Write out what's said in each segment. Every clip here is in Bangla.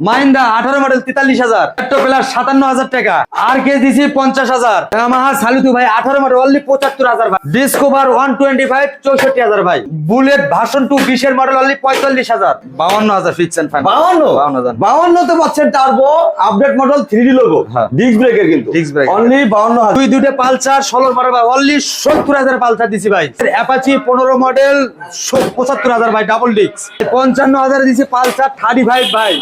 মাইন্দা আঠারো মডেল তেতাল্লিশ হাজার। মেট্রো প্লাস সাতান্ন হাজার টাকা। আর কে দিছি পঞ্চাশ হাজার। আমাহা সালুতু ভাই আঠারো মডেল অনলি পঁচাত্তর হাজার ভাই। ডিসকভার ওয়ান টোয়েন্টি ফাইভ চৌষট্টি হাজার ভাই। বুলেট ভাষণ টু বিশের মডেল অনলি পঁয়তাল্লিশ হাজার। বাউন্ন হাজার ফিক্স এন্ড ফাইন বাউন্ন? বাউন্ন হাজার। বাউন্ন তে পাচ্ছেন turbo update model three D logo. Disc ব্রেকের কিন্তু। Disc ব্রেক অনলি বাউন্ন হাজার। দুই দুইটা পালসার ষোলো মডেল ভাই অনলি সত্তর হাজার পালসার দিছি ভাই। অ্যাপাচি পনেরো মডেল পঁচাত্তর হাজার ভাই ডাবল ডিস্ক পঞ্চান্ন হাজার দিছি পালসার থার্টি ফাইভ ভাই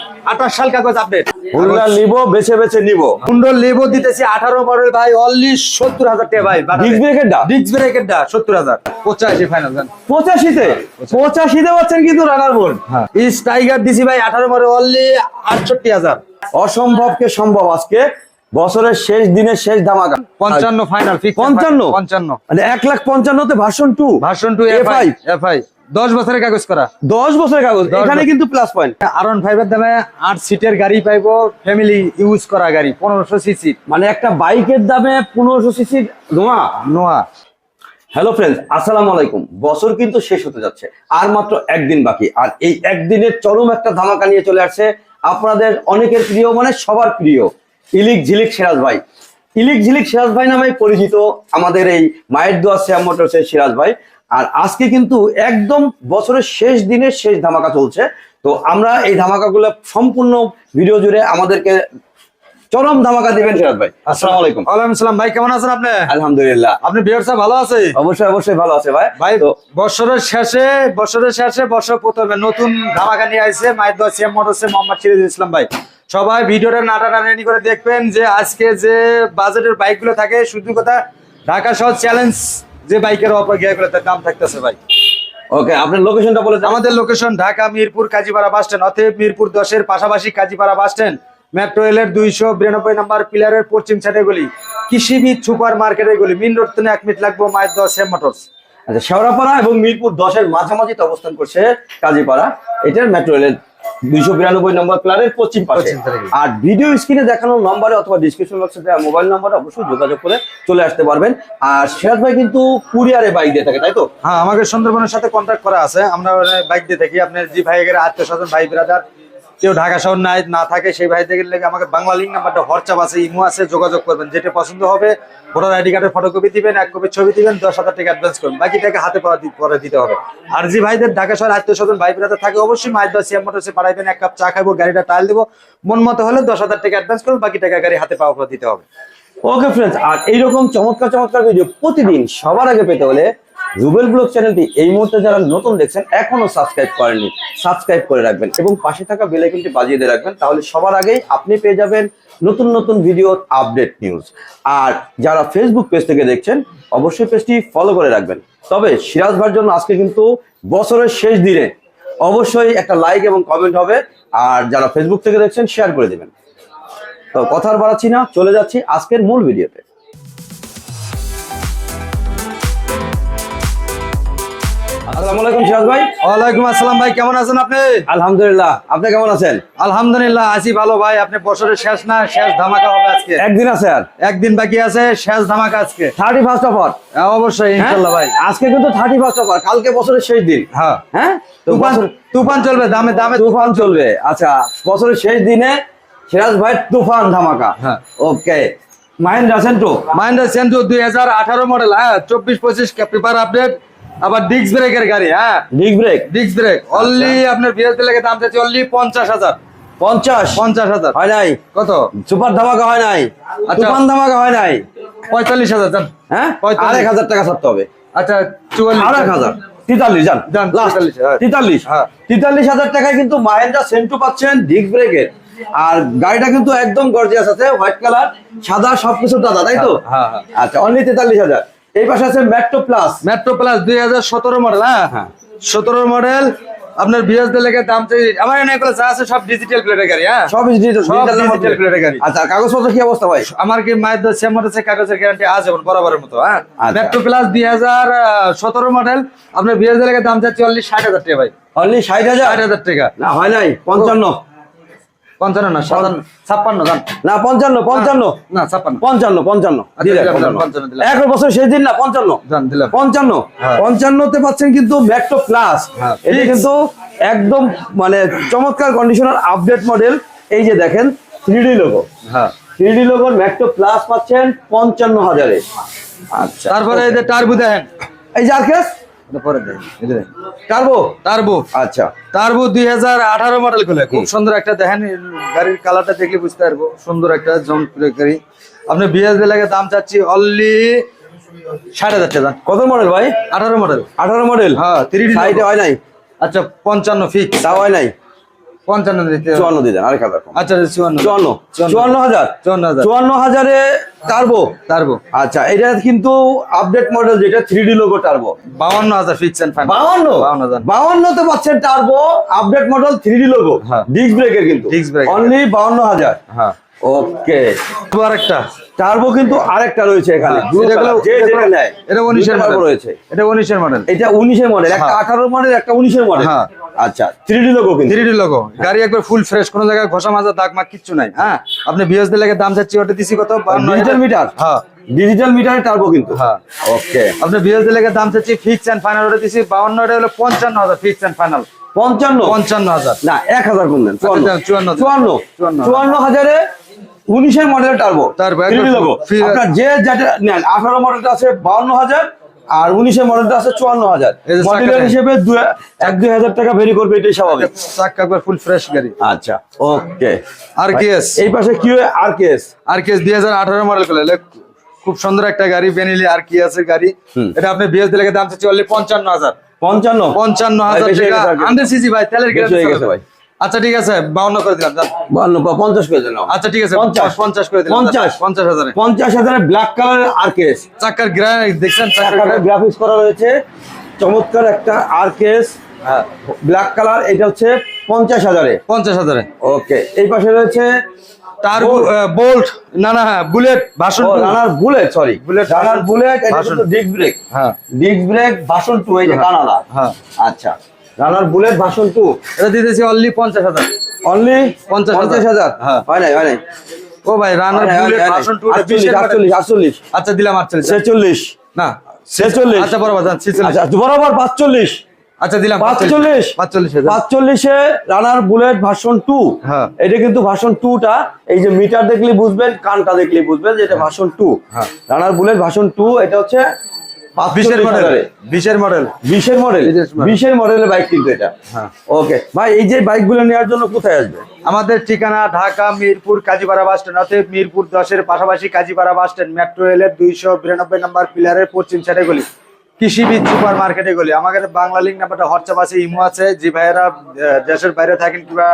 সাল কাগজ আপডেট হুন্ডা নিবো বেছে বেছে নিবো। হুন্ডো দিতেছি আঠারো মডেল ভাই অনলি সত্তর হাজার টাকা ভাই ডিস্ক ব্রেকের দা ডিস্ক ব্রেকের দা সত্তর হাজার। পঁচাশি ফাইনাল পঁচাশিতে? পঁচাশিতে পাচ্ছেন কিন্তু রানার বোর্ড হ্যাঁ। ইস টাইগার দিছি ভাই আঠারো মডেল অনলি আটষট্টি হাজার। অসম্ভবকে সম্ভব আজকে। বছরের শেষ দিনের শেষ ধামাকা। পঞ্চান্ন ফাইনাল পঞ্চান্ন? পঞ্চান্ন। মানে এক lakh পঞ্চান্নতে version two version two F FI FI দশ বছরের কাগজ করা। দশ বছরের কাগজ এখানে কিন্তু প্লাস পয়েন্ট আর ওয়ান ফাইভের দামে আট সিটের গাড়ি পাইবো ফ্যামিলি ইউজ করা গাড়ি পনেরোশো সিসি মানে একটা বাইকের দামে পনেরোশো CC Noah? Noah. Hello friends আসসালামু আলাইকুম। বছর কিন্তু শেষ হতে যাচ্ছে আর মাত্র একদিন বাকি। আর এই একদিনের চরম একটা ধামাকা নিয়ে চলে আসছে আপনাদের অনেকের প্রিয় মানে সবার প্রিয় ইলিক ঝিলিক সিরাজ ভাই। ইলিক ঝিলিক সিরাজ ভাই নামে পরিচিত আমাদের এই মায়ের দোয়া শ্যাম মোটরসের সিরাজ ভাই। আর আজকে কিন্তু একদম বছরের শেষ দিনের শেষ ধামাকা চলছে। তো আমরা এই ধামাকাগুলো সম্পূর্ণ ভিডিও জুড়ে আমাদেরকে চরম ধামাকা দিবেন সিরাজ ভাই। আসসালামু আলাইকুম। ওয়ালাইকুম সালাম ভাই কেমন আছেন আপনি? আলহামদুলিল্লাহ। আপনি বিহার সাহেব ভালো আছে অবশ্যই অবশ্যই ভালো আছে ভাই। ভাই তো বছরের শেষে বছরের শেষে বছর প্রথমে নতুন ধামাকা নিয়ে আসছে মায়ের দোয়া সিএম মোটরসে মোহাম্মদ সিরাজুল ইসলাম ভাই। সবাই ভিডিওটা নাটা নাটানি করে দেখবেন যে আজকে যে বাজেটের বাইকগুলো থাকে শুধু কথা ঢাকা শহর চ্যালেঞ্জ যে বাইকের অপর তার দাম থাকতেছে ভাই। ওকে আপনার লোকেশনটা বলে আমাদের location Dhaka Mirpur Kazipara bus stand অতএব মিরপুর দশের পাশাপাশি কাজীপাড়া বাস স্ট্যান্ড মেট্রো রেলের দুইশো বিরানব্বই নম্বর পিলারের পশ্চিম সাইডে গলি। কৃষিবিদ সুপার মার্কেটের গলি। মিন রোড থেকে এক মিনিট লাগবে মায়ের দশ সেম মোটরস আচ্ছা শেওড়াপাড়া এবং মিরপুর দশের মাঝামাঝিতে অবস্থান করছে কাজীপাড়া। এটার মেট্রো রেলের দুইশো বিরানব্বই নম্বর পশ্চিম পাশে। আর ভিডিও স্ক্রিনে দেখানো নম্বরে অথবা ডিসক্রিপশন বক্সে দেওয়া মোবাইল নম্বরে অবশ্যই যোগাযোগ করে চলে আসতে পারবেন। আর সিরাজ ভাই কিন্তু কুরিয়ারে বাইক দিয়ে থাকে তাই তো? হ্যাঁ আমাকে সুন্দরবনের সাথে কন্ট্যাক্ট করা আছে। আমরা বাইক দিয়ে থাকি। আপনার যে ভাইয়ের আত্মীয় স্বজন ভাই ব্রাদার কেউ ঢাকা শহর নাই, না থাকে সেই ভাই লেগে আমাকে বাংলা লিঙ্ক নাম্বারটা হোয়াটসঅ্যাপ আছে ইমো আছে, যোগাযোগ করবেন। যেটা পছন্দ হবে ভোটার আইডি কার্ডের ফটোকপি দিবেন, এক কপি ছবি দিবেন, দশ হাজার টাকা অ্যাডভান্স করবেন। বাকি টাকা হাতে পরে দিতে হবে। আর যে ভাইদের ঢাকা শহর আত্মীয় স্বজন, ভাই ব্রাদার থাকে, অবশ্যই মায়ের দশ সিএম মোটরসে পাঠাইবেন, এক কাপ চা খাব গাড়িটা টাইল দেবো। মন মতো হলে দশ হাজার টাকা অ্যাডভান্স করবেন বাকি টাকা গাড়ি হাতে পাওয়া পরে দিতে হবে। ওকে ফ্রেন্ডস আর এইরকম চমৎকার চমৎকার ভিডিও প্রতিদিন সবার আগে পেতে হলে রুবেল ব্লগ চ্যানেলটি এই মুহূর্তে যারা নতুন দেখছেন, এখনও সাবস্ক্রাইব করেননি, সাবস্ক্রাইব করে রাখবেন এবং পাশে থাকা বেল আইকনটি বাজিয়ে দিয়ে রাখবেন, তাহলে সবার আগেই আপনি পেয়ে যাবেন নতুন নতুন ভিডিও আপডেট নিউজ আর যারা ফেসবুক পেজ থেকে দেখছেন, অবশ্যই পেজটি ফলো করে রাখবেন। তবে সিরাজ ভাইয়ের জন্য আজকে কিন্তু বছরের শেষ দিনে অবশ্যই একটা লাইক এবং কমেন্ট হবে, আর যারা ফেসবুক থেকে দেখছেন শেয়ার করে দেবেন। তো কথা আর বাড়াচ্ছি না, চলে যাচ্ছি আজকের মূল ভিডিওতে আসসালামু আলাইকুম সিরাজ ভাই। ওয়ালাইকুম আসসালাম ভাই কেমন আছেন আপনি? আলহামদুলিল্লাহ আপনি কেমন আছেন? আলহামদুলিল্লাহ আছি ভালো ভাই আপনি বছরের শেষ না শেষ ধামাকা হবে আজকে। একদিন আছে আর? একদিন বাকি আছে শেষ ধামাকা আজকে। থার্টি ফার্স্ট অফার হ্যাঁ, অবশ্যই ইনশাল্লাহ ভাই। আজকে কিন্তু থার্টি ফার্স্ট অফার কালকে বছরের শেষ দিন। হ্যাঁ। হ্যাঁ? তুফান তুফান চলবে দামে দামে তুফান চলবে। আচ্ছা বছরের শেষ দিনে সিরাজ ভাই তুফান ধামাকা। হ্যাঁ। ওকে। মাহিন্দ্রা সেন্ট্রো মাইন্ডার সেন্টু দুই হাজার আঠারো মডেল হ্যাঁ চব্বিশ পঁচিশ পেপার আপডেট আবার ডিস্ক ব্রেকের গাড়ি হ্যাঁ? Disc brake disc brake only আপনার দাম চাইছে অনলি পঞ্চাশ হাজার। পঞ্চাশ? পঞ্চাশ হাজার। হয় নাই? কত? সুপার ধামাকা হয় নাই? আচ্ছা। তুফান ধামাকা হয় নাই? পঁয়তাল্লিশ হাজার যান হ্যাঁ। আরেক হাজার টাকা ছাড়তে হবে। আচ্ছা চুয়াল্লিশ। আরেক হাজার। তেতাল্লিশ যান যান, Last, 43, হ্যাঁ। তেতাল্লিশ। হ্যাঁ। তেতাল্লিশ হাজার টাকায় কিন্তু মাহেন্দ্রা সেন্টু পাচ্ছেন ডিস্ক ব্রেকের আর গাড়িটা কিন্তু একদম গর্জিয়াস আছে হোয়াইট কালার সাদা সবকিছু দাদা তাই তো? হ্যাঁ। আচ্ছা অনলি তেতাল্লিশ হাজার। এই পাশে আছে মেট্রো প্লাস মেট্রো প্লাস দুই হাজার সতেরো মডেল হ্যাঁ? হ্যাঁ। সতেরো মডেল আপনার বিএসডি লেগে দাম চাই আমার এগুলো যা আছে সব ডিজিটাল প্লেটের গাড়ি হ্যাঁ? সব ডিজিটাল সব digital plate গাড়ি। আচ্ছা কাগজপত্র কি অবস্থা ভাই? আমার কি মায়ের দশ সেম আছে কাগজের গ্যারান্টি আছে বরাবরের মতো হ্যাঁ? আচ্ছা। মেট্রো প্লাস দুই হাজার সতেরো মডেল আপনার বিএসডি লেগে দাম চাচ্ছি অনলি ষাট হাজার টাকা ভাই। অনলি ষাট হাজার? ষাট হাজার টাকা। না হয় নাই পঞ্চান্ন। পঞ্চান্ন না ছাপ্পান্ন না পঞ্চান্ন পঞ্চান্ন। না ছাপ্পান্ন। পঞ্চান্ন পঞ্চান্ন। আচ্ছা। এক বছর শেষ দিন না পঞ্চান্ন। পঞ্চান্ন। হ্যাঁ। পঞ্চান্নতে পাচ্ছেন কিন্তু প্লাস হ্যাঁ, এটা কিন্তু একদম মানে চমৎকার কন্ডিশনার আপডেট মডেল এই যে দেখেন থ্রি ডি লোগো হ্যাঁ। থ্রি ডি লোগোর ম্যাক্টো প্লাস পাচ্ছেন পঞ্চান্ন হাজারে। আচ্ছা তারপরে এই যে টার্বো দেখেন। এই পরে দেখেন টার্বো টার্বো আচ্ছা। টার্বো দুই হাজার আঠারো মডেল খুলে। খুব সুন্দর একটা দেখেন গাড়ির কালারটা দেখলে বুঝতে পারব। সুন্দর একটা গাড়ি আপনি বিএসবি লাগে দাম চাচ্ছি অনলি ষাট হাজার টাকা। কত মডেল ভাই? আঠারো মডেল আঠারো মডেল হ্যাঁ তিরিশ সাইডে হয় নাই? আচ্ছা পঞ্চান্ন ফিক্স তাও হয় নাই? পঞ্চান্ন দিতে চুয়ান্ন দিয়ে আরেক হাজার আচ্ছা চুয়ান্ন। চুয়ান্ন। চুয়ান্ন। হাজার? চুয়ান্ন হাজার। চুয়ান্ন হাজারে টার্বো টার্বো আচ্ছা এটা কিন্তু আপডেট মডেল যেটা থ্রি ডি লোগো টার্বো বাউন্ন হাজার ফিক্স এন্ড ফাইনাল বাউন্ন? বাউন্ন হাজার। বাউন্ন তো পাচ্ছেন turbo update model three D logo. Disc ব্রেকের কিন্তু। Disc brake। অনলি বাউন্ন হাজার। হ্যাঁ। ওকে আর একটা টার্বো কিন্তু আরেকটা রয়েছে এখানে। হ্যাঁ, এটা উনিশের মডেল রয়েছে। এটা উনিশের মডেল এটা উনিশের মডেল একটা হ্যাঁ। আঠারো মডেল একটা উনিশের মডেল হ্যাঁ। আচ্ছা three D logo three D logo গাড়ি একবার ফুল ফ্রেশ কোনো জায়গায় ঘষা মাজা দাগ মাগ কিচ্ছু নাই হ্যাঁ? আপনি বিএস দিলে দাম চাচ্ছি ওটা দিছি কত? ডিজিটাল মিটার হ্যাঁ। ডিজিটাল মিটারে টার্বো কিন্তু। হ্যাঁ। ওকে আপনি বিএস দিলে দাম চাচ্ছি ফিক্স এন্ড ফাইনাল ওটা দিছি বাউন্ন ওটা হলো পঞ্চান্ন হাজার ফিক্স এন্ড ফাইনাল পঞ্চান্ন? পঞ্চান্ন হাজার। না এক হাজার কম দেন? আচ্ছা। চুয়ান্ন। চুয়ান্ন। চুয়ান্ন হাজারে উনিশের মডেল টার্বো। আপনার যে যেটা নেন আঠারো মডেলটা আছে বাউন্ন হাজার আর উনিশের মডেলটা আছে চুয়ান্ন হাজার। মডেলের হিসেবে এক দুই হাজার টাকা ভেরি করবে এটাই স্বাভাবিক। একবার ফুল ফ্রেশ গাড়ি। আচ্ছা ওকে। আর কি এস এই পাশে কি আর কেস আর কি এস দুই হাজার আঠারো মডেল করে খুব সুন্দর একটা গাড়ি বেনিলি আর কি আছে গাড়ি। এটা আপনি বিএস দিলে দাম চাচ্ছি পঞ্চান্ন হাজার। পঞ্চান্ন। পঞ্চান্ন হাজার সিসি ভাই তেলের হয়ে গেছে ভাই। আচ্ছা ঠিক আছে বাউন্ন করে দিলাম যান। বান্ন বা পঞ্চাশ করে দিলাম। আচ্ছা ঠিক আছে পঞ্চাশ। পঞ্চাশ করে দিলাম পঞ্চাশ। পঞ্চাশ হাজারে। পঞ্চাশ হাজারে ব্ল্যাক কালারের আর কেস গ্রাফিক দেখছেন চাকাটা গ্রাফিক্স করা রয়েছে। চমৎকার একটা আর কেস হ্যাঁ। ব্ল্যাক কালার এটা হচ্ছে পঞ্চাশ হাজারে। পঞ্চাশ হাজারে। ওকে এই পাশে রয়েছে তার বোল্ট না না হ্যাঁ bullet version Runner Bullet sorry Bullet Runner Bullet disc brake হ্যাঁ। ডিস্ক ব্রেক ভাষণ টু এই যে হ্যাঁ। কানাডা হ্যাঁ। আচ্ছা। Runner Bullet version two. এটা দিতেছি অনলি পঞ্চাশ হাজার। অনলি পঞ্চাশ। পঞ্চাশ হাজার? হ্যাঁ। হয় নাই হয় নাই। ও ভাই রানার বুলেট ভাষণ টু আটচল্লিশ আচ্ছা দিলাম আটচল্লিশ। ছেচল্লিশ। না। ছেচল্লিশ। আচ্ছা বরাবর আচ্ছা বরাবর পাঁচচল্লিশ। আচ্ছা দিলাম পাঁচচল্লিশ। পাঁচচল্লিশ। পাঁচচল্লিশে রানার বুলেট ভার্সন টু। হ্যাঁ। এটা কিন্তু ভার্সন টু টা এই যে মিটার দেখলে বুঝবেন কানটা দেখলে বুঝবেন যে এটা ভার্সন টু। হ্যাঁ। রানার বুলেট ভার্সন টু এটা হচ্ছে বিশের মডেল বিশের মডেল বিশের মডেল বিশের মডেলের বাইক কিন্তু এটা। হ্যাঁ। ওকে ভাই এই যে বাইকগুলো নেওয়ার জন্য কোথায় আসবে? আমাদের ঠিকানা ঢাকা মিরপুর কাজীপাড়া বাস স্ট্যান্ড অতএব মিরপুর দশের পাশাপাশি কাজীপাড়া বাস স্ট্যান্ড মেট্রো রেলের দুইশো বিরানব্বই নম্বর পিলারের পশ্চিম সাইডে গলি। কৃষিবিদ সুপার মার্কেটে গলি। আমাদের বাংলা লিঙ্ক নাম্বারটা হোয়াটসঅ্যাপ আছে ইমো আছে। যে ভাইয়েরা দেশের বাইরে থাকেন কিংবা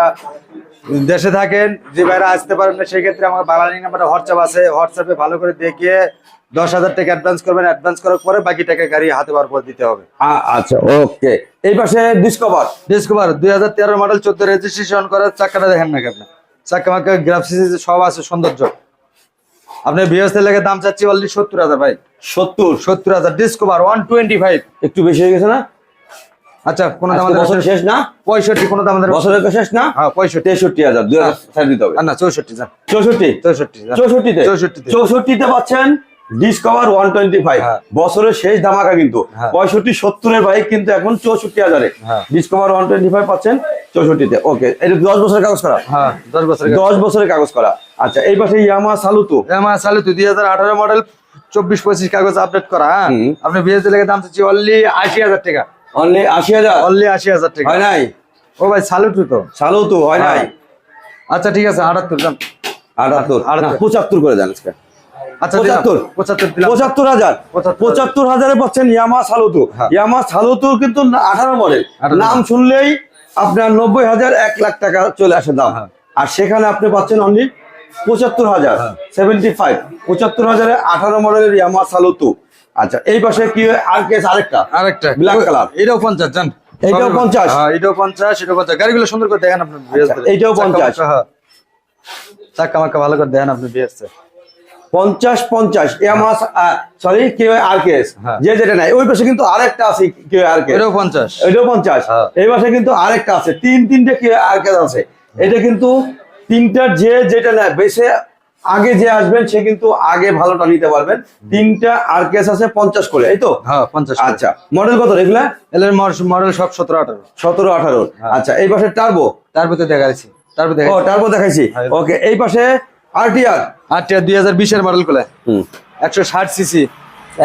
দেশে থাকেন যে ভাইয়েরা আসতে পারেন না সেক্ষেত্রে আমার বাংলা লিঙ্ক নাম্বারটা হোয়াটসঅ্যাপ আছে। হোয়াটসঅ্যাপে ভালো করে দেখিয়ে দশ হাজার টাকা অ্যাডভান্স করবেন অ্যাডভান্স করার পরে বাকি টাকা গাড়ি হাতে পর দিতে হবে। আচ্ছা ওকে। এই পাশে ডিসকভার ডিসকভার দুই হাজার তেরো মডেল চোদ্দ রেজিস্ট্রেশন করার চাক্কাটা দেখেন না আপনি? গ্রাফিক্স সব আছে সৌন্দর্য। আপনি বিএসএল লেগে দাম চাচ্ছি অলরেডি সত্তর হাজার ভাই। সত্তর? সত্তর হাজার ডিসকভার ওয়ান টোয়েন্টি ফাইভ একটু বেশি হয়ে গেছে না? আচ্ছা কোনো দাম বছর শেষ না? পঁয়ষট্টি কোনো দাম বছরের শেষ না? হ্যাঁ পঁয়ষট্টি। তেষট্টি হাজার দুই হাজার দিতে হবে। না চৌষট্টি চৌষট্টি? চৌষট্টি যান। চৌষট্টিতে? চৌষট্টিতে। চৌষট্টিতে পাচ্ছেন ডিসকভার ওয়ান টোয়েন্টি ফাইভ। বছরের শেষ ধামাকা কিন্তু। হ্যাঁ। পঁয়ষট্টি সত্তরের বাইক কিন্তু এখন চৌষট্টি হাজারে। ডিসকভার ওয়ান টোয়েন্টি ফাইভ পাচ্ছেন চৌষট্টিতে। ওকে এটা দশ বছরের কাগজ করা? হ্যাঁ দশ বছর দশ বছরের কাগজ করা। আচ্ছা এই পাশে ইয়ামা সালুতু চালু তুই দুই হাজার আঠারো মডেল চব্বিশ পঁচিশ কাগজ আপডেট করা হ্যাঁ। আপনি বিএসএল লেগে দাম চাচ্ছি অনলি আশি হাজার টাকা। অনলি আশি হাজার? অনলি আশি হাজার টাকা। হয় নাই? ও ভাই সালুটু তো? সালুতো হয় নাই। আচ্ছা ঠিক আছে আটাত্তর দাম আটাত্তর। পঁচাত্তর করে দেন আজকে। পঁচাত্তর। পঁচাত্তর হাজার। পঁচাত্তর। হাজারে। পাচ্ছেন ইয়ামা সালুতু হ্যাঁ। ইয়ামা সালুতু কিন্তু আঠারো মডেল নাম শুনলেই আপনার নব্বই হাজার এক লাখ টাকা চলে আসে দাম। হ্যাঁ। আর সেখানে আপনি পাচ্ছেন অনলি পঁচাত্তর হাজার সেভেন্টি ফাইভ পঁচাত্তর হাজারে আঠারো মডেলের ইয়ামা সালুতু আচ্ছা এই পাশে কি হয় আর কেস আরেকটা? আরেকটা। Black color। এটাও পঞ্চাশ জান। এইটাও 50? হ্যাঁ এটাও পঞ্চাশ এটাও পঞ্চাশ। গাড়িগুলো সুন্দর করে দেখেন আপনি বিএস আচ্ছা, 50? হ্যাঁ। চাক্কা মাক্কা ভালো করে দেখেন আপনি বিএস পঞ্চাশ পঞ্চাশ। ইয়ামা সরি কি হয় আর কেস হ্যাঁ। যে যেটা নাই ওই পাশে কিন্তু আরেকটা আছে কি হয় আর কেস এটাও পঞ্চাশ। এটাও পঞ্চাশ। হ্যাঁ। এই পাশে কিন্তু আরেকটা আছে তিন তিনটে কেউ আর কেস আছে। এটা কিন্তু তিনটার যে যেটা নেয় বেশি আগে যে আসবেন সে কিন্তু আগে ভালোটা নিতে পারবেন। তিনটা আর কেস আছে পঞ্চাশ করে এই তো? হ্যাঁ পঞ্চাশ আচ্ছা মডেল কত এগুলা এলের মডেল সব সতেরো আঠারো। সতেরো আঠারো। হ্যাঁ। আচ্ছা এই পাশে টার্বো তার ভিতরে দেখা যাচ্ছে তারপর ও তারপর দেখাইছি। হ্যাঁ। ওকে এই পাশে আরটিআর। দুই হাজার বিশের মডেলগুলো হুম। একশো ষাট সিসি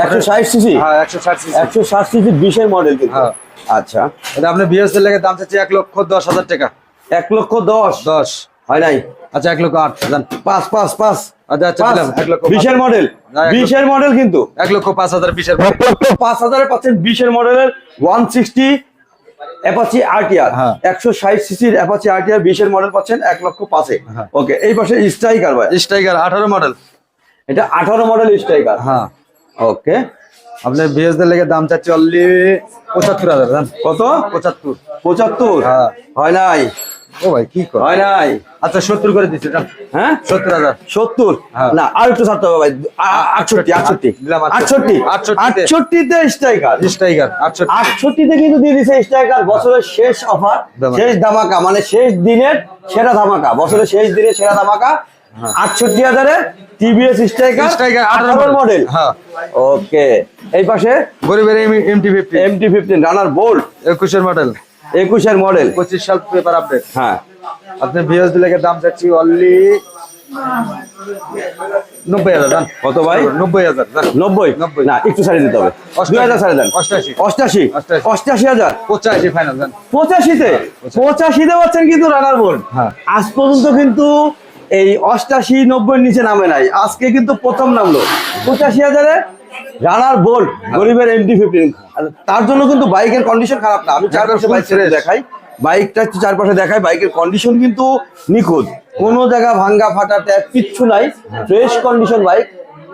একশো ষাট সিসি হ্যাঁ একশো ষাট সিসি একশো ষাট সিসি বিশের মডেল কিন্তু। হ্যাঁ। আচ্ছা। এটা আপনি বিএসএল লেগে দাম চাচ্ছি এক লক্ষ দশ হাজার টাকা। এক লক্ষ দশ? দশ। হয় নাই? আচ্ছা এক লক্ষ আট জান। পাঁচ পাঁচ পাঁচ। আচ্ছা আচ্ছা। দিলাম এক লক্ষ বিশের মডেল না, এক লক্ষ- বিশের মডেল কিন্তু? এক লক্ষ পাঁচ হাজার বিশের এক লক্ষ পাঁচ হাজারে পাচ্ছেন বিশের মডেলের ওয়ান সিক্সটি অ্যাপাচি আরটিআর হ্যাঁ। একশো ষাট সিসির অ্যাপাচি আরটিআর বিশের মডেল পাচ্ছেন এক লক্ষ পাঁচে। হ্যাঁ। ওকে এই পাশে স্ট্রাইকার ভাই। স্ট্রাইকার আঠারো মডেল এটা আঠারো মডেল স্ট্রাইকার হ্যাঁ। ওকে আপনার বিএসদের লেগে দাম চাচ্ছি অলরেডি পঁচাত্তর হাজার কত? পঁচাত্তর। পঁচাত্তর? হ্যাঁ। হয় নাই? ও ভাই কি কর? হয় নাই। আচ্ছা করে হ্যাঁ? হ্যাঁ। না আর একটু ছাড়তে হবে ভাই। আ- আ- আটষট্টি আটষট্টি। দিলাম আটষট্টি। আটষট্টি। আটষট্টিতে। স্ট্রাইকার? স্ট্রাইকার আটষট্টি। আটষট্টিতে কিন্তু দিয়ে দিছে স্ট্রাইকার বছরের শেষ অফার ধামাকা। শেষ ধামাকা মানে শেষ দিনের সেরা ধামাকা বছরের শেষ দিনের সেরা ধামাকা আটষট্টি হাজারে টিভিএস স্ট্রাইকার স্ট্রাইকার আঠারো মডেল হ্যাঁ। ওকে এই পাশে গরিবের MT MT fifteen Runner Bolt একুশের মডেল একুশের মডেল পঁচিশ সাল পেপার আপডেট হ্যাঁ। আপনি বিএসডি লেগে দাম চাচ্ছি অনলি নব্বই হাজার জান? কত ভাই? নব্বই হাজার নব্বই? নব্বই। না একটু ছাড়িয়ে দিতে হবে। দুই হাজার দেন। অষ্টাশি। অষ্টাশি? অষ্টাশি। অষ্টাশি হাজার? পঁচাশি ফাইনাল জান? পঁচাশিতে? পঁচাশিতে পাচ্ছেন কিন্তু রানার বোর্ড হ্যাঁ। আজ পর্যন্ত কিন্তু এই অষ্টাশি নব্বই নিচে নামে নাই। আজকে কিন্তু প্রথম নামলো। পঁচাশি হাজারে রানার বোল্ট গরিবের এমটি ফিফটিন তার জন্য কিন্তু বাইকের কন্ডিশন খারাপ না। আমি চারপাশে full বাইক ছেড়ে দেখাই। বাইকটা একটু চারপাশে দেখাই বাইকের কন্ডিশন কিন্তু নিখুঁত। কোনো জায়গা ভাঙ্গা ফাটা ট্যাগ কিচ্ছু নাই। ফ্রেশ কন্ডিশন বাইক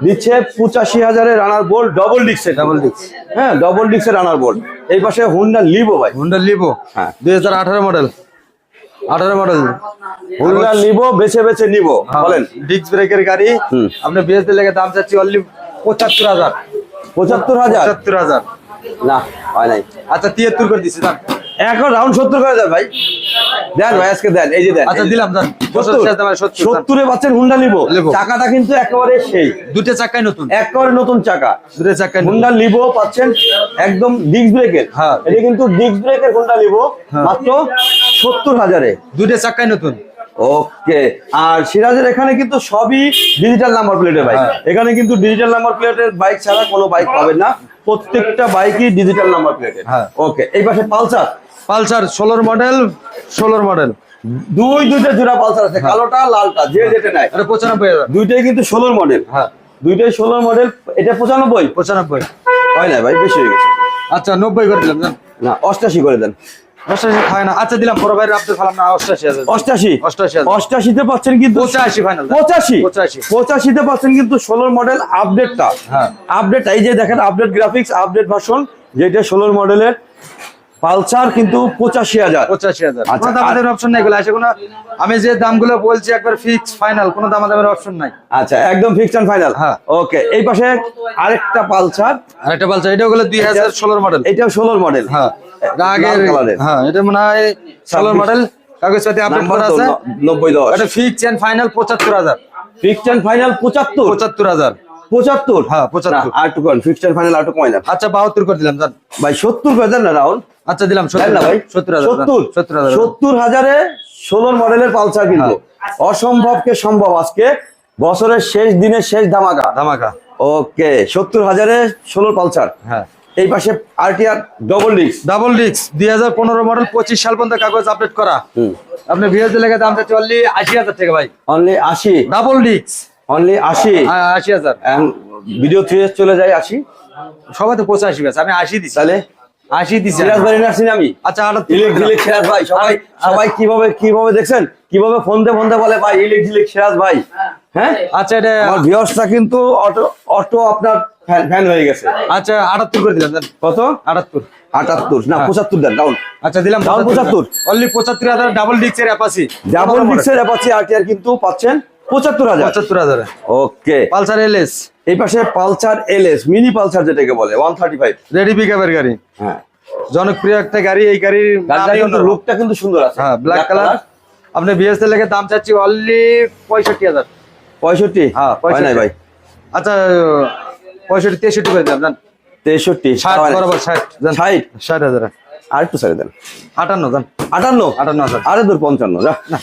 দিচ্ছে পঁচাশি হাজারে রানার বোল্ট ডবল ডিক্সের ডাবল ডিক্স হ্যাঁ ডবল ডিক্সের রানার বোল্ট। এই পাশে হুন্ডা লিভো ভাই হুন্ডা লিভো হ্যাঁ। দুই হাজার আঠারো মডেল আঠারো মডেল হুন্ডা লিভো বেছে বেছে নিবো। বলেন। ডিস্ক ব্রেকের গাড়ি। আপনি বিএসডি লেগে দাম চাচ্ছি অনলি পঁচাত্তর হাজার। পঁচাত্তর হাজার? পঁচাত্তর হাজার। না হয় নাই। আচ্ছা তিয়াত্তর করে দিচ্ছি জান এখন রাউন্ড সত্তর করে দেন ভাই। দেন ভাই আজকে দেন এই যে দেন আচ্ছা দিলাম বছর সত্তর। দামে পাচ্ছেন হুন্ডা নিবো। চাকাটা কিন্তু একেবারে সেই। দুটো চাকাই নতুন। একেবারে নতুন চাকা। দুটো নতুন। হুন্ডা লিভো পাচ্ছেন একদম ডিস্ক ব্রেকের হ্যাঁ। এটা কিন্তু ডিস্ক ব্রেকের হুন্ডা লিভো হ্যাঁ। মাত্র সত্তর হাজারে। দুটো চাকাই নতুন। ওকে। আর সিরাজের এখানে কিন্তু সবই ডিজিটাল নাম্বার প্লেটের বাইক হ্যাঁ। এখানে কিন্তু ডিজিটাল নাম্বার প্লেটের বাইক ছাড়া কোনো বাইক পাবেন না। প্রত্যেকটা বাইকই ডিজিটাল নাম্বার প্লেটের হ্যাঁ। ওকে এই পাশে পালসার। পালসার ষোলোর মডেল ষোলোর মডেল দুই দুইটা জোড়া পালসার আছে কালোটা লালটা যে যেটা নেয় এটা পঁচানব্বই হাজার। দুইটাই কিন্তু ষোলোর মডেল হ্যাঁ। দুইটাই ষোলোর মডেল এটা পঁচানব্বই? পঁচানব্বই। হয় না ভাই বেশি হয়ে গেছে। আচ্ছা নব্বই করে দিলাম না অষ্টাশি করে দেন। অষ্টাশি হয় না আচ্ছা দিলাম বড় ভাইয়ের আপনি ফালাম না অষ্টাশি হাজার। অষ্টাশি? অষ্টাশি হাজার। অষ্টাশিতে পাচ্ছেন কিন্তু পঁচাশি ফাইনাল পঁচাশি? পঁচাশি। পঁচাশিতে পাচ্ছেন কিন্তু ষোলোর মডেল আপডেটটা হ্যাঁ। আপডেট এই যে দেখেন আপডেট গ্রাফিক্স আপডেট ভার্সন যেটা ষোলোর মডেলের পালসার কিন্তু পঁচাশি হাজার। পঁচাশি হাজার। আচ্ছা, কোনো দামাদামের অপশন নাই আসে কোনো আমি যে দামগুলো বলছি একবার ফিক্স ফাইনাল কোনো দামাদামের অপশন নাই। আচ্ছা একদম ফিক্সড অ্যান্ড ফাইনাল হ্যাঁ। ওকে এই পাশে আরেকটা পালসার। আর একটা পালসার এটা হলো দুই হাজার ষোলোর মডেল এটাও ষোলোর মডেল হ্যাঁ। আগের হ্যাঁ এটা মনে হয় ষোলোর মডেল কাগজপাতি আপডেট করা আছে। নব্বই দশ। এটা ফিক্স এন্ড ফাইনাল পঁচাত্তর হাজার। ফিক্সড অ্যান্ড ফাইনাল পঁচাত্তর? পঁচাত্তর হাজার। পঁচাত্তর? হ্যাঁ, 75 আর টু করেন ফিক্সড ফাইনাল আর টু কমাই দেন। আচ্ছা বাহাত্তর করে দিলাম জান। ভাই সত্তর করে দেন না রাউন্ড আচ্ছা দিলাম সত্তর না ভাই। সত্তর হাজার সত্তর। সত্তর হাজার। সত্তর হাজারে ষোলোর মডেলের পালসার কিন্তু অসম্ভবকে সম্ভব আজকে। বছরের শেষ দিনের শেষ ধামাকা। ধামাকা। ওকে সত্তর হাজারে ষোলোর পালসার। হ্যাঁ। এই পাশে RTR double disc double disc দুই হাজার পনেরো মডেল পঁচিশ সাল পর্যন্ত কাগজ আপডেট করা। আপনি ভিএস লেগে দাম চাচ্ছি অনলি আশি হাজার টাকা ভাই। অনলি আশি। ডাবল ডিস্ক অনলি আশি। আশি হাজার। ভিডিও থ্রি চলে যায় আশি। সবাই তো পঁচাশি গেছে আমি আশি দিছি। তাহলে আশি নার্সিং আমি। আচ্ছা ভাই সবাই সবাই কীভাবে কীভাবে দেখছেন? কীভাবে ফোন দিয়ে ফোন দিয়ে বলে ভাই ইলেক ঝিলেক সিরাজ ভাই। হ্যাঁ? আচ্ছা এটা আমার ভিউয়ার্সটা কিন্তু অটো অটো আপনার ফ্যান ফ্যান হয়ে গেছে। আচ্ছা আটাত্তর করে দিলাম কত? আটাত্তর। আটাত্তর। না পঁচাত্তর দেন ডাউন আচ্ছা দিলাম দাম 75 অনলি পঁচাত্তর হাজার ডাবল ডিস্কের অ্যাপাসি ডাবল ডিক্সের অ্যাপাচি আরটিআর কিন্তু পাচ্ছেন। পঁচাত্তর হাজার। পঁচাত্তর হাজার। ওকে। Pulsar LS. এই পাশে পালসার এলএস মিনি পালসার যেটাকে বলে ওয়ান থার্টি ফাইভ। রেডি পিকআপের গাড়ি। হ্যাঁ। জনপ্রিয় একটা গাড়ি এই গাড়ির লুকটা কিন্তু সুন্দর আছে। হ্যাঁ ব্ল্যাক কালার আপনি বিএসএ লেগে দাম চাচ্ছি অনলি পঁয়ষট্টি হাজার। পঁয়ষট্টি? হ্যাঁ, 65 ভাই। আচ্ছা পঁয়ষট্টি তেষট্টি করে দিলাম তেষট্টি ষাট বরাবর ষাট ষাট? ষাট হাজার। আর একটু ছেড়ে দেন। আটান্ন জান। আটান্ন? আটান্ন হাজার। আরে দূর পঞ্চান্ন যা। না।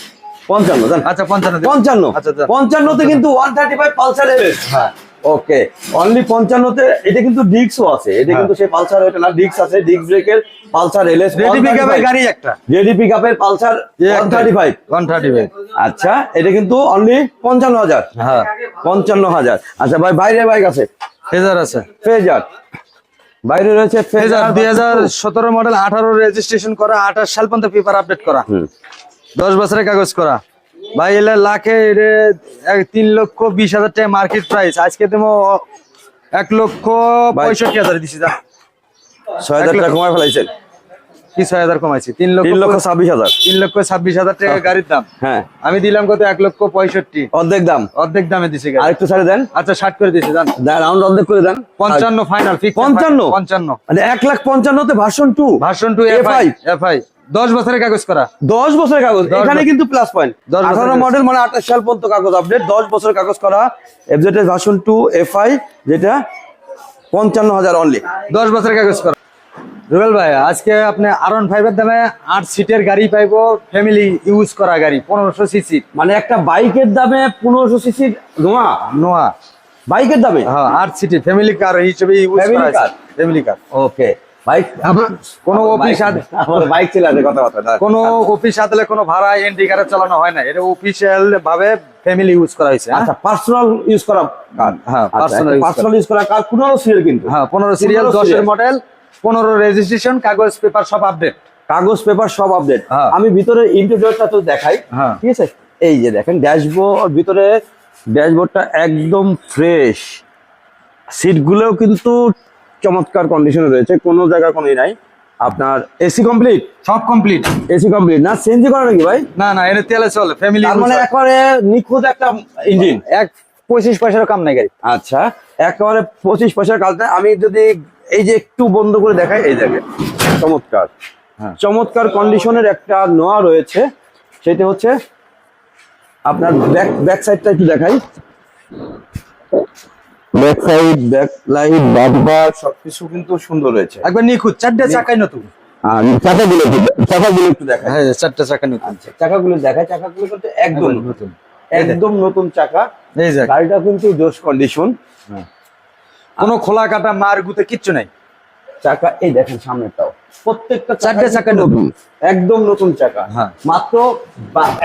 পঞ্চান্ন জান? আচ্ছা পঞ্চান্ন পঞ্চান্ন। পঞ্চান্নতে কিন্তু ওয়ান থার্টি ফাইভ পালসার হ্যাঁ। ওকে অনলি পঞ্চান্নতে এটা কিন্তু ডিক্সও আছে। এটা। কিন্তু সেই পালসার ওটা না ডিক্স আছে ডিক্স ব্রেকের পালসার এলএস রেডি পিকআপের গাড়ি একটা। জেডি পিকআপের Pulsar one thirty five one thirty five আচ্ছা এটা কিন্তু অনলি পঞ্চান্ন হাজার। হ্যাঁ। পঞ্চান্ন হাজার। আচ্ছা ভাই বাইরে বাইক আছে? ফেজার আছে। ফেজার। বাইরে রয়েছে ফেজার মডেল আঠারো রেজিস্ট্রেশন করা আঠাশ সাল পর্যন্ত পেপার আপডেট করা। দশ বছরের কাগজ করা। ভাই এলে লাখে তিন লক্ষ বিশ হাজার টাকা মার্কেট প্রাইস আজকে তুমি এক লক্ষ পঁয়ষট্টি হাজার দিছি যা। ছয় হাজার টাকা কমায় ফেলাইছেন। কি ছয় হাজার কমাইছি? তিন লক্ষ তিন লক্ষ ছাব্বিশ হাজার। তিন লক্ষ ছাব্বিশ হাজার টাকা গাড়ির দাম। হ্যাঁ। আমি দিলাম কত? এক লক্ষ পঁয়ষট্টি। অর্ধেক দাম। অর্ধেক দামে দিছি আর একটু ছাড়ে দেন। আচ্ছা ষাট করে দিছি জান রাউন্ড অর্ধেক করে দেন। পঞ্চান্ন ফাইনাল ফিক্স পঞ্চান্ন? পঞ্চান্ন। মানে এক lakh পঞ্চান্নতে version two. Version two A5 FI FI দশ বছরের কাগজ করা। দশ বছরের কাগজ এখানে কিন্তু প্লাস পয়েন্ট আঠারো। মডেল মানে আঠাশ সাল পর্যন্ত কাগজ আপডেট দশ বছরের কাগজ করা এফজেড ভার্সন টু এফআই যেটা পঞ্চান্ন হাজার অনলি দশ বছরের কাগজ করা। রুবেল ভাই আজকে আপনি আরন ফাইভের দামে আট সিটের গাড়ি পাইবো ফ্যামিলি ইউজ করা গাড়ি পনেরোশো সিসি মানে একটা বাইকের দামে পনেরোশো সিসির নোয়া? নোয়া। বাইকের দামে? হ্যাঁ আট সিটি ফ্যামিলি কার হিসেবে ইউজ Family করা? ফ্যামিলি কার ওকে বাইক কোনো অফিস বাইক কথা কথা কোনো অফিস আদলে কোনো ভাড়া চালানো হয় না। এটা অফিসিয়াল ভাবে ফ্যামিলি ইউজ করা হয়েছে হ্যাঁ? আচ্ছা পার্সোনাল ইউজ করা কার হ্যাঁ, পার্সোনাল ইউজ করা। সিরিয়াল কিন্তু। হ্যাঁ পনেরো সিরিয়াল 15 দশের মডেল পনেরো রেজিস্ট্রেশন কাগজ পেপার সব আপডেট কাগজ পেপার সব আপডেট হ্যাঁ। আমি ভিতরে ইন্টেরিয়রটা তো দেখাই হ্যাঁ। ঠিক আছে? এই যে দেখেন ড্যাশবোর্ড ভিতরে ড্যাশবোর্ডটা একদম ফ্রেশ সিটগুলোও কিন্তু চমৎকার কন্ডিশনে রয়েছে কোনো জায়গা কোনো ই নাই। আপনার এসি কমপ্লিট সব কমপ্লিট এসি কমপ্লিট না চেঞ্জ করা নাকি ভাই? না না এটা তেলে চলে ফ্যামিলি মানে একবারে নিখুঁত একটা ইঞ্জিন এক পঁচিশ পয়সার কাম নাই গাড়ি। আচ্ছা একেবারে পঁচিশ পয়সার কাজ নেই। আমি যদি এই যে একটু বন্ধ করে দেখাই এই দেখেন চমৎকার। হ্যাঁ। চমৎকার কন্ডিশনের একটা নোয়া রয়েছে সেটা হচ্ছে আপনার ব্যাক ব্যাক সাইডটা একটু দেখাই। Back side back light bumper সবকিছু কিন্তু সুন্দর রয়েছে একবার নিখুঁত চারটে চাকাই নতুন। আর চাকাগুলো একটু- চাকাগুলো একটু দেখাই। হ্যাঁ চারটে চাকা নতুন। আচ্ছা চাকাগুলো চাকাগুলো কিন্তু একদম নতুন। নতুন। একদম নতুন চাকা। এই যে গাড়িটা কিন্তু জোশ কন্ডিশন কোনো খোলা কাটা মার গুতে কিচ্ছু নাই। চাকা এই দেখেন সামনেরটাও। প্রত্যেকটা চারটে চাকা নতুন। একদম নতুন চাকা। হ্যাঁ। মাত্র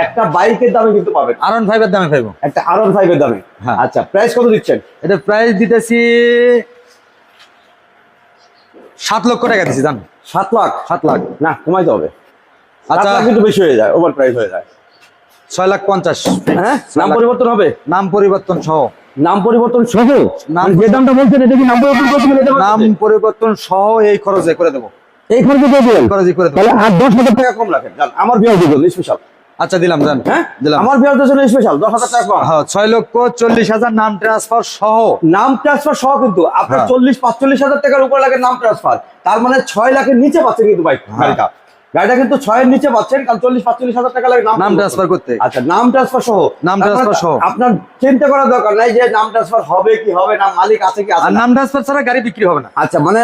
একটা বাইকের দামে কিন্তু পাবেন। আরন ফাইভের দামে পাইবো। একটা আর ফাইভ এর দামে। হ্যাঁ। আচ্ছা প্রাইস কত দিচ্ছেন? এটা প্রাইস দিতেছি সাত লক্ষ টাকা দিছি জান। সাত লাখ? সাত লাখ। না কমাইতে হবে। আচ্ছা। কিন্তু বেশি হয়ে যায় ওভার প্রাইস হয়ে যায়। ছয় লাখ পঞ্চাশ। হ্যাঁ? নাম পরিবর্তন হবে? নাম পরিবর্তন সহ। নাম পরিবর্তন সহ? নাম যে দামটা বলছেন এটা কি নাম পরিবর্তন নাম পরিবর্তন সহ এই খরচে করে দেবো। এই খরচে দিয়ে তাহলে দশ হাজার টাকা কম রাখেন। আমার স্পেশাল আচ্ছা দিলাম জান। হ্যাঁ? দিলাম। আমার বিয়ারদের জন্য স্পেশাল দশ হাজার টাকা হ্যাঁ ছয় লক্ষ চল্লিশ হাজার নাম ট্রান্সফার সহ। নাম ট্রান্সফার সহ কিন্তু আপনার হ্যাঁ। চল্লিশ পাঁচচল্লিশ হাজার টাকার উপর লাগে নাম ট্রান্সফার তার মানে ছয় লাখের নিচে পাচ্ছে কিন্তু বাইক হ্যাঁ। গাড়িটা। গাড়িটা কিন্তু ছয়ের নিচে পাচ্ছেন কারণ চল্লিশ পাঁচচল্লিশ হাজার টাকা লাগে নাম ট্রান্সফার করতে। আচ্ছা নাম ট্রান্সফার সহ। নাম ট্রান্সফার সহ। আপনার চিন্তা করার দরকার নাই যে নাম ট্রান্সফার হবে কি হবে না মালিক আছে কি আছে আর নাম ট্রান্সফার ছাড়া গাড়ি বিক্রি হবে না। আচ্ছা মানে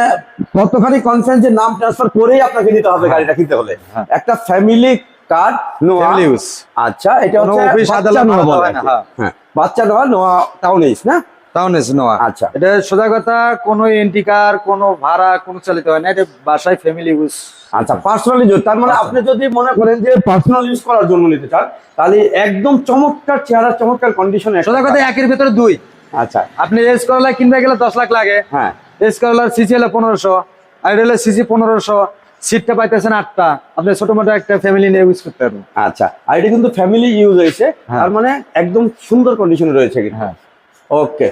কতখানি কনফিডেন্স যে নাম ট্রান্সফার করেই আপনাকে নিতে হবে গাড়িটা কিনতে হলে। হ্যাঁ। একটা ফ্যামিলি কার নোয়া আচ্ছা এটা হচ্ছে বাচ্চা নোয়া হয়। হ্যাঁ। হ্যাঁ নোয়া টাউন না? নেস নোয়া আচ্ছা। এটা সোজা কথা কোনো এন্টিকার কোনো ভাড়া কোনো চালিত হয় না এটা বাসায় ফ্যামিলি ইউজ আচ্ছা পার্সোনালি তার মানে আপনি যদি মনে করেন যে পার্সোনাল ইউজ করার জন্য নিতে চান তাহলে একদম চমৎকার চেহারা চমৎকার কন্ডিশনে সোজা কথা একের ভেতরে দুই। আচ্ছা। আপনি এস করলা কিনতে গেলে দশ লাখ লাগে। হ্যাঁ। এস করলার সিসি হলে পনেরোশো আর হলে সিসি পনেরোশো সিটটা পাইতেছেন আটটা। আপনি ছোট মোটো একটা ফ্যামিলি নিয়ে ইউজ করতে পারবেন। আচ্ছা আর এটা কিন্তু ফ্যামিলি ইউজ হয়েছে হ্যাঁ। তার মানে একদম সুন্দর কন্ডিশনে রয়েছে কিন্তু। হ্যাঁ। ওকে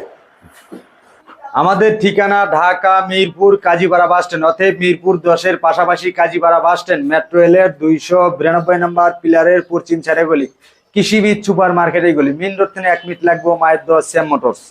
আমাদের ঠিকানা ঢাকা, মিরপুর, কাজীপাড়া বাস স্ট্যান্ড। অথে মিরপুর দশের পাশাপাশি কাজীপাড়া বাস স্ট্যান্ড, মেট্রো রেলের দুইশো বিরানব্বই নম্বর পিলারের পশ্চিম সাইডে গলি। কৃষিবিদ সুপার মার্কেটে গলি। মেন রোড থেকে এক মিনিট লাগবো মায়ের দশ শ্যাম মোটরস।